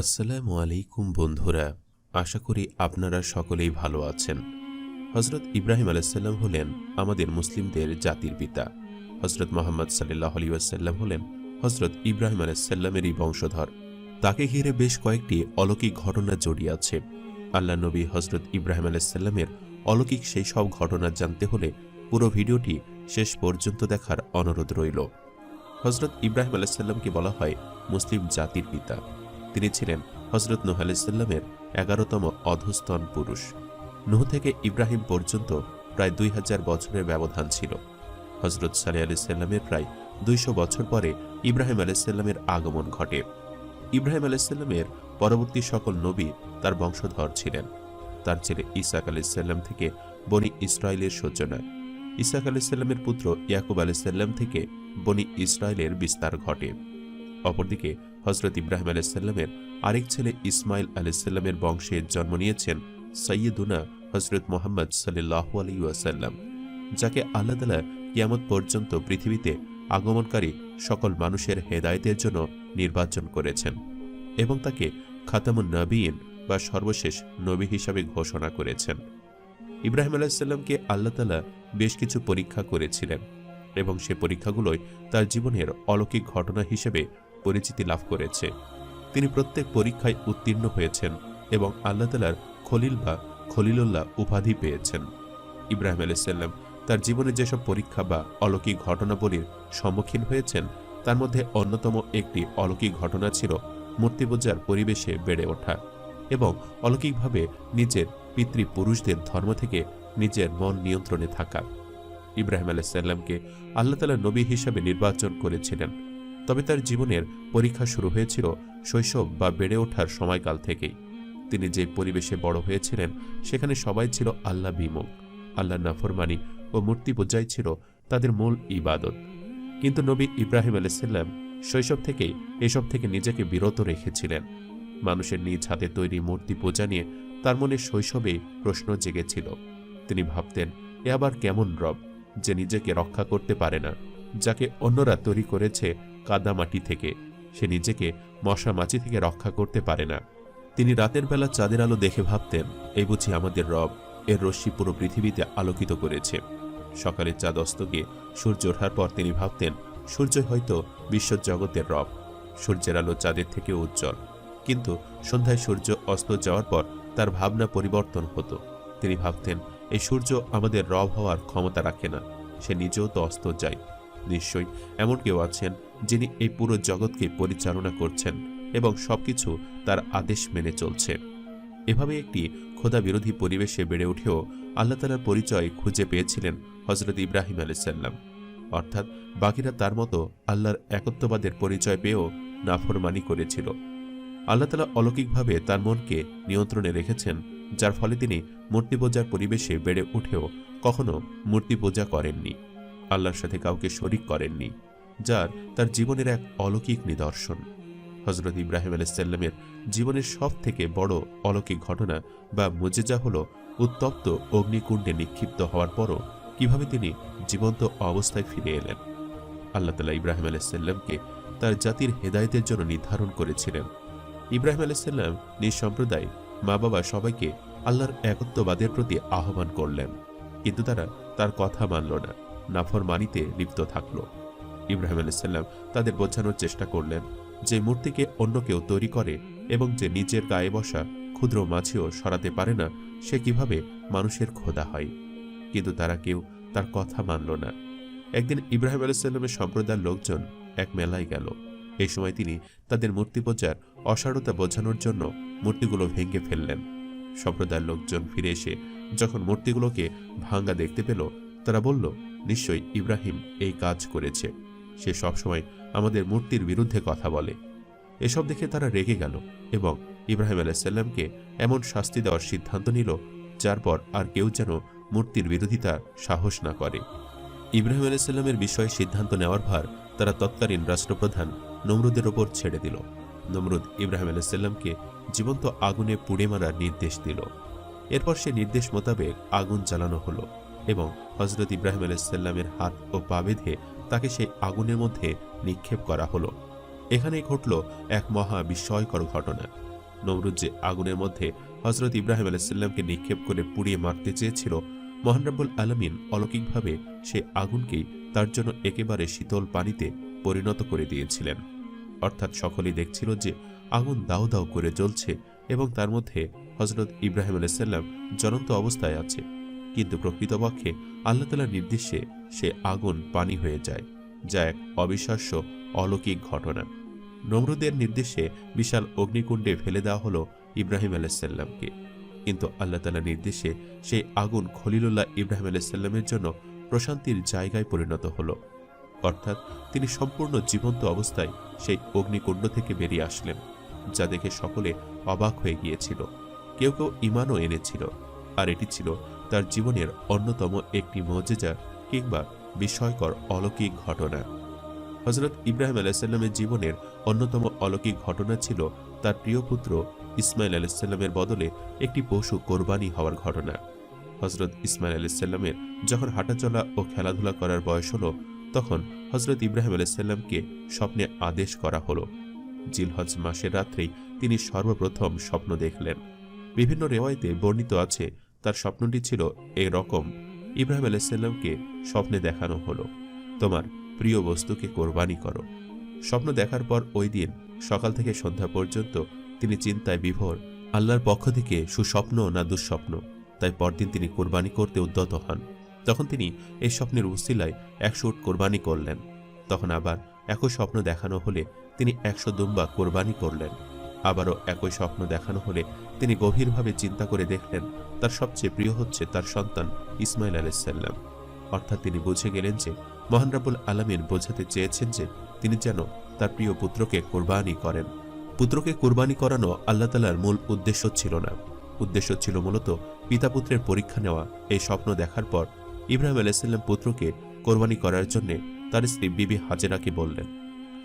আসসালামু আলাইকুম বন্ধুরা, আশা করি আপনারা সকলেই ভালো আছেন। হজরত ইব্রাহিম আলাইসাল্লাম হলেন আমাদের মুসলিমদের জাতির পিতা। হজরত মোহাম্মদ সাল্লাহ আলী আসাল্লাম হলেন হজরত ইব্রাহিম আলাইসাল্লামেরই বংশধর। তাকে ঘিরে বেশ কয়েকটি অলৌকিক ঘটনা জড়িয়ে আছে। আল্লাহ নবী হজরত ইব্রাহিম আলাইসাল্লামের অলৌকিক সেই সব ঘটনা জানতে হলে পুরো ভিডিওটি শেষ পর্যন্ত দেখার অনুরোধ রইল। হজরত ইব্রাহিম আলাইসাল্লামকে বলা হয় মুসলিম জাতির পিতা। তিনি ছিলেন হজরত নুহ আলাইসাল্লামের এগারোতম অধস্তন পুরুষ। নুহ থেকে ইব্রাহিম পর্যন্ত প্রায় দুই হাজার বছরের ব্যবধান ছিল। হজরত সালি আলাইসাল্লামের প্রায় দুইশো বছর পরে ইব্রাহিম আলাইসাল্লামের আগমন ঘটে। ইব্রাহিম আলাইসাল্লামের পরবর্তী সকল নবী তার বংশধর ছিলেন। তার ছেলে ইসাক আলাইসাল্লাম থেকে বনি ইসরায়েলের সূচনা ইসাক আলাইসাল্লামের পুত্র ইয়াকুব আলাইসাল্লাম থেকে বনি ইসরায়েলের বিস্তার ঘটে। অপরদিকে হজরত ইব্রাহিম আলাইসাল্লামের আরেক ছেলে ইসমাইল আলাইসাল্লামের বংশে জন্ম নিয়েছেন সৈয়দুনা হজরত মোহাম্মদ সাল্লাহ আলী ওয়াসাল্লাম, যাকে আল্লাহ তালা কিয়ামত পর্যন্ত পৃথিবীতে আগমনকারী সকল মানুষের হেদায়েতের জন্য নির্বাচন করেছেন এবং তাকে খাতামুন নবীন বা সর্বশেষ নবী হিসাবে ঘোষণা করেছেন। ইব্রাহিম আলাইসাল্লামকে আল্লাহ তালা বেশ কিছু পরীক্ষা করেছিলেন এবং সে পরীক্ষাগুলোই তার জীবনের অলৌকিক ঘটনা হিসেবে পরিচিতি লাভ করেছে। তিনি প্রত্যেক পরীক্ষায় উত্তীর্ণ হয়েছেন এবং আল্লাহ তালার খলিল বা খলিলুল্লাহ উপাধি পেয়েছেন। ইব্রাহিম আলাইসাল্লাম তার জীবনে যেসব পরীক্ষা বা অলৌকিক ঘটনাবলীর সম্মুখীন হয়েছেন, তার মধ্যে অন্যতম একটি অলৌকিক ঘটনা ছিল মূর্তিপূজার পরিবেশে বেড়ে ওঠা এবং অলৌকিকভাবে নিজের পিতৃপুরুষদের ধর্ম থেকে নিজের মন নিয়ন্ত্রণে থাকা। ইব্রাহিম আলাইসাল্লামকে আল্লাহ তালা নবী হিসাবে নির্বাচন করেছিলেন। তবে তার জীবনের পরীক্ষা শুরু হয়েছিল শৈশব বা বেড়ে ওঠার সময়কাল থেকেই। তিনি যে পরিবেশে বড় হয়েছিলেন, সেখানে সবাই ছিল আল্লাহ বিমুখ। আল্লাহ নাফরমানি ও মূর্তি পূজাই ছিল তাদের মূল ইবাদত। কিন্তু নবী ইব্রাহিম আলাইসাল্লাম শৈশব থেকেই এসব থেকে নিজেকে বিরত রেখেছিলেন। মানুষের নিজ হাতে তৈরি মূর্তি পূজা নিয়ে তার মনে শৈশবে প্রশ্ন জেগেছিল। তিনি ভাবতেন, এ আবার কেমন রব, যে নিজেকে রক্ষা করতে পারে না, যাকে অন্যরা তৈরি করেছে কাদামাটি থেকে। সে নিজেকে মশা মাছি থেকে রক্ষা করতে পারে না। তিনি রাতের বেলা চাঁদের আলো দেখে ভাবতেন, এই বুঝি আমাদের রব এর রশ্মি পুরো পৃথিবীতে আলোকিত করেছে। সকালে চাঁদ অস্ত গিয়ে সূর্য ওঠার পর তিনি ভাবতেন, সূর্য হয়তো বিশ্বজগতের রব। সূর্যের আলো চাঁদের থেকে উজ্জ্বল। কিন্তু সন্ধ্যায় সূর্য অস্ত যাওয়ার পর তার ভাবনা পরিবর্তন হতো। তিনি ভাবতেন, এই সূর্য আমাদের রব হওয়ার ক্ষমতা রাখে না। সে নিজেও তো অস্ত যায়। নিশ্চয়ই এমন কেউ আছেন যিনি এই পুরো জগৎকে পরিচালনা করছেন এবং সবকিছু তার আদেশ মেনে চলছে। এভাবে একটি খোদা বিরোধী পরিবেশে বেড়ে উঠেও আল্লাহ তালার পরিচয় খুঁজে পেয়েছিলেন হজরত ইব্রাহিম আলাইসাল্লাম অর্থাৎ বাকিরা তার মতো আল্লাহর একত্ববাদের পরিচয় পেয়েও নাফরমানি করেছিল। আল্লাহ তালা অলৌকিকভাবে তার মনকে নিয়ন্ত্রণে রেখেছেন, যার ফলে তিনি মূর্তি পূজার পরিবেশে বেড়ে উঠেও কখনো মূর্তি পূজা করেননি, আল্লাহর সাথে কাউকে শরিক করেননি। যার তার জীবনের এক অলৌকিক নিদর্শন। হজরত ইব্রাহিম আলাইসাল্লামের জীবনের সব থেকে বড় অলৌকিক ঘটনা বা মুজেজা হল উত্তপ্ত অগ্নিকুণ্ডে নিক্ষিপ্ত হওয়ার পরও কীভাবে তিনি জীবন্ত অবস্থায় ফিরে এলেন। আল্লাহ তালা ইব্রাহিম আলাইসাল্লামকে তার জাতির হেদায়তের জন্য নির্ধারণ করেছিলেন। ইব্রাহিম আলাইসাল্লাম নিজ সম্প্রদায় মা বাবা সবাইকে আল্লাহর একত্ববাদের প্রতি আহ্বান করলেন। কিন্তু তারা তার কথা মানল না নাফর মানিতে লিপ্ত থাকল। ইব্রাহিম আলাইসাল্লাম তাদের বোঝানোর চেষ্টা করলেন যে মূর্তিকে অন্য কেউ তৈরি করে এবং যে নিজের গায়ে বসা ক্ষুদ্র মাছিও সরাতে পারে না, সে কীভাবে মানুষের খোদা হয়। কিন্তু তারা কেউ তার কথা মানল না। একদিন ইব্রাহিম আলাইসাল্লামের সম্প্রদায়ের লোকজন এক মেলায় গেল। এই সময় তিনি তাদের মূর্তি পূজার অসারতা বোঝানোর জন্য মূর্তিগুলো ভেঙে ফেললেন। সম্প্রদায়ের লোকজন ফিরে এসে যখন মূর্তিগুলোকে ভাঙ্গা দেখতে পেল, তারা বলল, নিশ্চয়ই ইব্রাহিম এই কাজ করেছে। সে সবসময় আমাদের মূর্তির বিরুদ্ধে কথা বলে। এসব দেখে তারা রেগে গেল এবং ইব্রাহিম আলাইসাল্লামকে এমন শাস্তি দেওয়ার সিদ্ধান্ত নিল, যার পর আর কেউ যেন মূর্তির বিরোধিতা সাহস না করে। ইব্রাহিম আলাইসাল্লামের বিষয়ে সিদ্ধান্ত নেওয়ার ভার তারা তৎকালীন রাষ্ট্রপ্রধান নমরুদের ওপর ছেড়ে দিল। নমরুদ ইব্রাহিম আলাইসাল্লামকে জীবন্ত আগুনে পুড়ে মারার নির্দেশ দিল। এরপর সে নির্দেশ মোতাবেক আগুন জ্বালানো হলো। এবং হজরত ইব্রাহিম আলাইসাল্লামের হাত ও পা বেঁধে তাকে সেই আগুনের মধ্যে নিক্ষেপ করা হলো। এখানেই ঘটল এক মহা বিস্ময়কর ঘটনা। নমরুদ যে আগুনের মধ্যে হজরত ইব্রাহিম আলাইসাল্লামকে নিক্ষেপ করে পুড়িয়ে মারতে চেয়েছিল মহানরাবুল আলমিন অলৌকিকভাবে সেই আগুনকেই তার জন্য একেবারে শীতল পানিতে পরিণত করে দিয়েছিলেন। অর্থাৎ সকলেই দেখছিল যে আগুন দাও দাও করে জ্বলছে এবং তার মধ্যে হজরত ইব্রাহিম আলাইসাল্লাম জ্বলন্ত অবস্থায় আছে। কিন্তু প্রকৃতপক্ষে আল্লাহ তালার নির্দেশে সে আগুন পানি হয়ে যায়, যা এক অবিশ্বাস্য অলৌকিক ঘটনা। নমরুদের নির্দেশে বিশাল অগ্নিকুণ্ডে ফেলে দেওয়া হলো ইব্রাহিম আলাইসাল্লামকে কিন্তু আল্লাহ তালার নির্দেশে সেই আগুন খলিলুল্লাহ ইব্রাহিম আলাইসাল্লামের জন্য প্রশান্তির জায়গায় পরিণত হলো। অর্থাৎ তিনি সম্পূর্ণ জীবন্ত অবস্থায় সেই অগ্নিকুণ্ড থেকে বেরিয়ে আসলেন, যা দেখে সকলে অবাক হয়ে গিয়েছিল। কেউ কেউ ইমানও এনেছিল, আর এটি ছিল তার জীবনের অন্যতম একটি মজেজা কিংবা বিস্ময়কর অলৌকিক ঘটনা। হজরত ইব্রাহিম আলাইসাল্লামের জীবনের অন্যতম অলৌকিক ঘটনা ছিল তার প্রিয় পুত্র ইসমাইল আলাইসাল্লামের বদলে একটি পশু কোরবানি হওয়ার ঘটনা। হজরত ইসমাইল আলাইসাল্লামের যখন হাঁটাচলা ও খেলাধুলা করার বয়স হলো, তখন হজরত ইব্রাহিম আলাইসাল্লামকে স্বপ্নে আদেশ করা হলো। জিলহজ মাসের রাত্রেই তিনি সর্বপ্রথম স্বপ্ন দেখলেন। বিভিন্ন রেওয়ায়তে বর্ণিত আছে তার স্বপ্নটি ছিল এরকম ইব্রাহিম আলাইসাল্লামকে স্বপ্নে দেখানো হলো। তোমার প্রিয় বস্তুকে কোরবানি করো। স্বপ্ন দেখার পর ওই দিন সকাল থেকে সন্ধ্যা পর্যন্ত তিনি চিন্তায় বিভোর, আল্লাহর পক্ষ থেকে সুস্বপ্ন না দুঃস্বপ্ন, তাই পরদিন তিনি কোরবানি করতে উদ্যত হন। তখন তিনি এই স্বপ্নের উসিলায় একশো উট কোরবানি করলেন। তখন আবার একই স্বপ্ন দেখানো হলে তিনি একশো দুম্বা কোরবানি করলেন। আবারও একই স্বপ্ন দেখানো হলে তিনি গভীরভাবে চিন্তা করে দেখলেন, তার সবচেয়ে প্রিয় হচ্ছে তার সন্তান ইসমাইল আলাইসাল্লাম অর্থাৎ তিনি বুঝে গেলেন যে মহান রাবুল আলমিন বোঝাতে চেয়েছেন যে তিনি যেন তার প্রিয় পুত্রকে কোরবানি করেন। পুত্রকে কোরবানি করানো আল্লাহ তালার মূল উদ্দেশ্য ছিল না। উদ্দেশ্য ছিল মূলত পিতা পুত্রের পরীক্ষা নেওয়া। এই স্বপ্ন দেখার পর ইব্রাহিম আলাইসাল্লাম পুত্রকে কোরবানি করার জন্য তার স্ত্রী বিবি হাজেরাকে বললেন,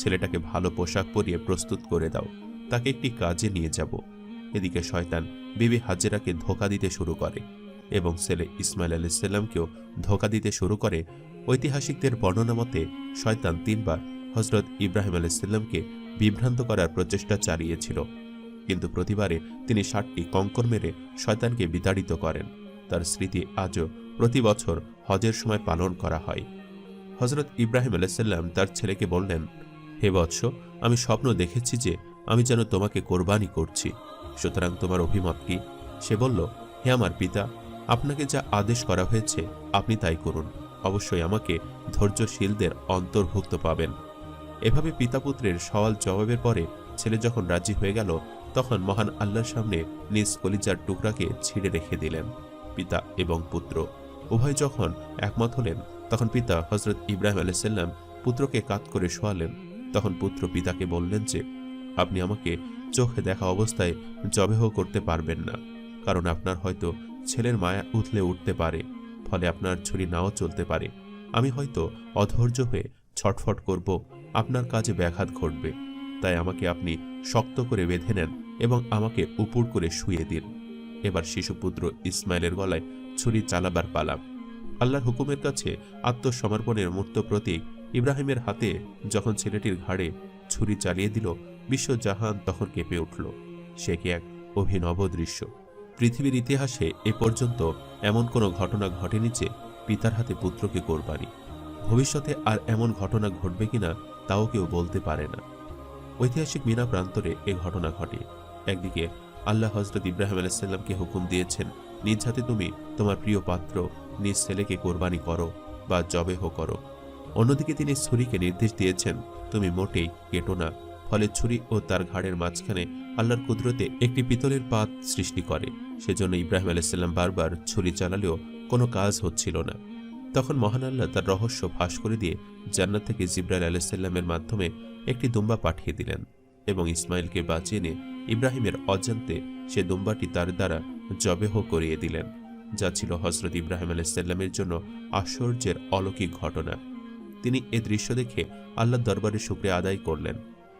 ছেলেটাকে ভালো পোশাক পরিয়ে প্রস্তুত করে দাও। তাকে একটি কাজে নিয়ে যাব। এদিকে শয়তান বিবি হাজেরাকে ধোকা দিতে শুরু করে এবং ছেলে ইসমাইল আলাইসাল্লামকেও ধোকা দিতে শুরু করে। ঐতিহাসিকদের বর্ণনা মতে শয়তান তিনবার হজরত ইব্রাহিম আলাইসাল্লামকে বিভ্রান্ত করার প্রচেষ্টা চালিয়েছিল। কিন্তু প্রতিবারে তিনি ষাটটি কঙ্কর মেরে শয়তানকে বিতাড়িত করেন। তার স্মৃতি আজও প্রতি বছর হজের সময় পালন করা হয়। হজরত ইব্রাহিম আলাইসাল্লাম তার ছেলেকে বললেন, হে বৎস, আমি স্বপ্ন দেখেছি যে আমি যেন তোমাকে কোরবানি করছি। সুতরাং তোমার অভিমত কি? সে বলল, হে আমার পিতা, আপনাকে যা আদেশ করা হয়েছে, আপনি তাই করুন। অবশ্যই আমাকে ধৈর্যশীলদের অন্তর্ভুক্ত পাবেন। এভাবে পিতাপুত্রের সওয়াল জবাবের পরে ছেলে যখন রাজি হয়ে গেল, তখন মহান আল্লাহর সামনে নিজ কলিজার টুকরাকে ছিঁড়ে রেখে দিলেন পিতা এবং পুত্র। উভয় যখন একমত হলেন, তখন পিতা হজরত ইব্রাহিম আলাইসাল্লাম পুত্রকে কাত করে শোয়ালেন। তখন পুত্র পিতাকে বললেন যে আপনি আমাকে চোখে দেখা অবস্থায় জবেহ করতে পারবেন না, কারণ আপনার হয়তো ছেলের মায়া উথলে উঠতে পারে, ফলে আপনার ছুরি নাও চলতে পারে। আমি হয়তো অধৈর্য হয়ে ছটফট করব, আপনার কাজে ব্যাঘাত ঘটবে। তাই আমাকে আপনি শক্ত করে বেঁধে নেন এবং আমাকে উপুর করে শুয়ে দিন। এবার শিশুপুত্র ইসমাইলের গলায় ছুরি চালাবার পালাম আল্লাহর হুকুমের কাছে আত্মসমর্পণের মূর্ত প্রতীক ইব্রাহিমের হাতে যখন ছেলেটির ঘাড়ে ছুরি চালিয়ে দিল বিশ্বজাহান তখন কেঁপে উঠল। সে কি এক অভিনব দৃশ্য। পৃথিবীর ইতিহাসে এ পর্যন্ত এমন কোনো ঘটনা ঘটেনি যে পিতার হাতে পুত্রকে কোরবানি। ভবিষ্যতে আর এমন ঘটনা ঘটবে কিনা তাও কেউ বলতে পারে না। ঐতিহাসিক মিনা প্রান্তরে এ ঘটনা ঘটে। একদিকে আল্লাহ হজরত ইব্রাহিম আলাইসাল্লামকে হুকুম দিয়েছেন, নিজ হাতে তুমি তোমার প্রিয় পাত্র, নিজ ছেলেকে কোরবানি করো বা জবেহ করো। অন্যদিকে তিনি ছুরিকে নির্দেশ দিয়েছেন, তুমি মোটেই কেটো না। ফলে ছুরি ও তার ঘাড়ের মাঝখানে আল্লাহর কুদরতে একটি পিতলের পাত সৃষ্টি করে। সেজন্য ইব্রাহিম আলাইসাল্লাম বারবার ছুরি চালালেও কোনো কাজ হচ্ছিল না। তখন মহান আল্লাহ তার রহস্য ফাঁস করে দিয়ে জান্নাত থেকে জিব্রাইল আলাইসাল্লামের মাধ্যমে একটি দুম্বা পাঠিয়ে দিলেন এবং ইসমাইলকে বাঁচিয়ে নিয়ে ইব্রাহিমের অজান্তে সে দুম্বাটি তার দ্বারা জবেহ করিয়ে দিলেন, যা ছিল হজরত ইব্রাহিম আলাইসাল্লামের জন্য আশ্চর্যের অলৌকিক ঘটনা। তিনি এ দৃশ্য দেখে আল্লাহর দরবারে শুক্রিয়া আদায় করলেন।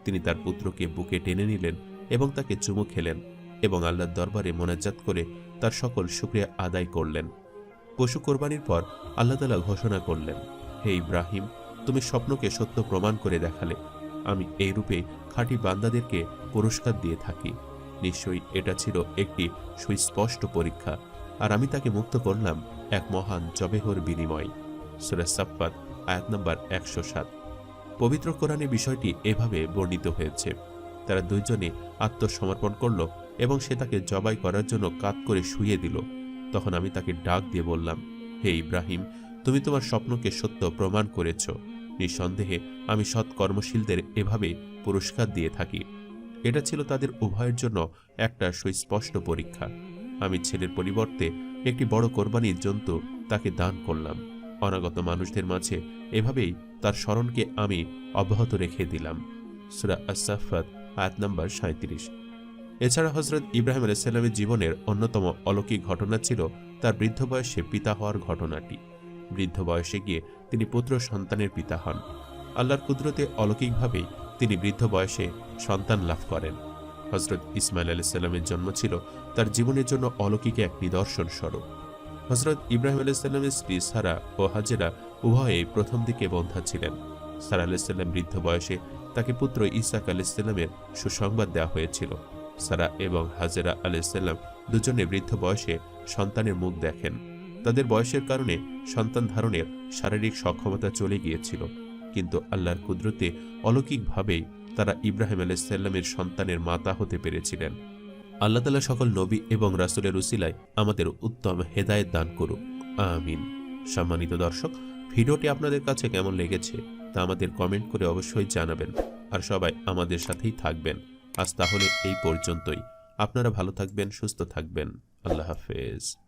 তিনি তার পুত্রকে বুকে টেনে নিলেন এবং তাকে চুমু খেলেন এবং আল্লাহর দরবারে মোনাজাত করে তার সকল শুক্রিয়া আদায় করলেন। পশু কোরবানির পর আল্লাহ তালা ঘোষণা করলেন, হে ইব্রাহিম, তুমি স্বপ্নকে সত্য প্রমাণ করে দেখালে। আমি এই রূপে খাঁটি বান্দাদেরকে পুরস্কার দিয়ে থাকি। নিশ্চয়ই এটা ছিল একটি সুস্পষ্ট পরীক্ষা, আর আমি তাকে মুক্ত করলাম এক মহান জবেহর বিনিময়। সুরা সাফাত আয়াত নম্বর একশো সাত। পবিত্র কোরআনে বিষয়টি এভাবে বর্ণিত হয়েছে। তারা দুইজনে আত্মসমর্পণ করল এবং সে তাকে জবাই করার জন্য কাত করে শুয়ে দিল। তখন আমি তাকে ডাক দিয়ে বললাম, হে ইব্রাহিম, তুমি তোমার স্বপ্নকে সত্য প্রমাণ করেছ। নিঃসন্দেহে আমি সৎ কর্মশীলদের এভাবে পুরস্কার দিয়ে থাকি। এটা ছিল তাদের উভয়ের জন্য একটা সুস্পষ্ট পরীক্ষা। আমি ছেলের পরিবর্তে একটি বড় কোরবানির জন্তু তাকে দান করলাম। অনাগত মানুষদের মাঝে এভাবেই তার স্মরণকে আমি অব্যাহত রেখে দিলাম। সুরা আসাফাত আয়াত নম্বর সাঁত্রিশ এছাড়া হজরত ইব্রাহিম আলাইসাল্লামের জীবনের অন্যতম অলৌকিক ঘটনা ছিল তার বৃদ্ধ বয়সে পিতা হওয়ার ঘটনাটি। বৃদ্ধ বয়সে গিয়ে তিনি পুত্র সন্তানের পিতা হন। আল্লাহর কুদরতে অলৌকিকভাবেই তিনি বৃদ্ধ বয়সে সন্তান লাভ করেন। হজরত ইসমাইল আলাইসাল্লামের জন্ম ছিল তার জীবনের জন্য অলৌকিক এক নিদর্শন স্বরূপ হজরত ইব্রাহিম আলাইসাল্লামের স্ত্রী সারা ও হাজেরা উভয়েই প্রথম দিকে বন্ধা ছিলেন। সারা আলাইসাল্লাম বৃদ্ধ বয়সে তাকে পুত্র ইসাক আলাইসাল্লামের সুসংবাদ দেওয়া হয়েছিল। সারা এবং হাজেরা আলাইসাল্লাম দুজনে বৃদ্ধ বয়সে সন্তানের মুখ দেখেন। তাদের বয়সের কারণে সন্তান ধারণের শারীরিক সক্ষমতা চলে গিয়েছিল। কিন্তু আল্লাহর কুদরতে অলৌকিকভাবেই তারা ইব্রাহিম আলাইসাল্লামের সন্তানের মাতা হতে পেরেছিলেন। আল্লাহ তালা সকল নবী এবং রাসুলের উসিলায় আমাদের উত্তম হেদায়ত দান করুক। আমিন। সম্মানিত দর্শক, ভিডিওটি আপনাদের কাছে কেমন লেগেছে তা আমাদের কমেন্ট করে অবশ্যই জানাবেন আর সবাই আমাদের সাথেই থাকবেন। আজ তাহলে এই পর্যন্তই। আপনারা ভালো থাকবেন, সুস্থ থাকবেন। আল্লাহ হাফেজ।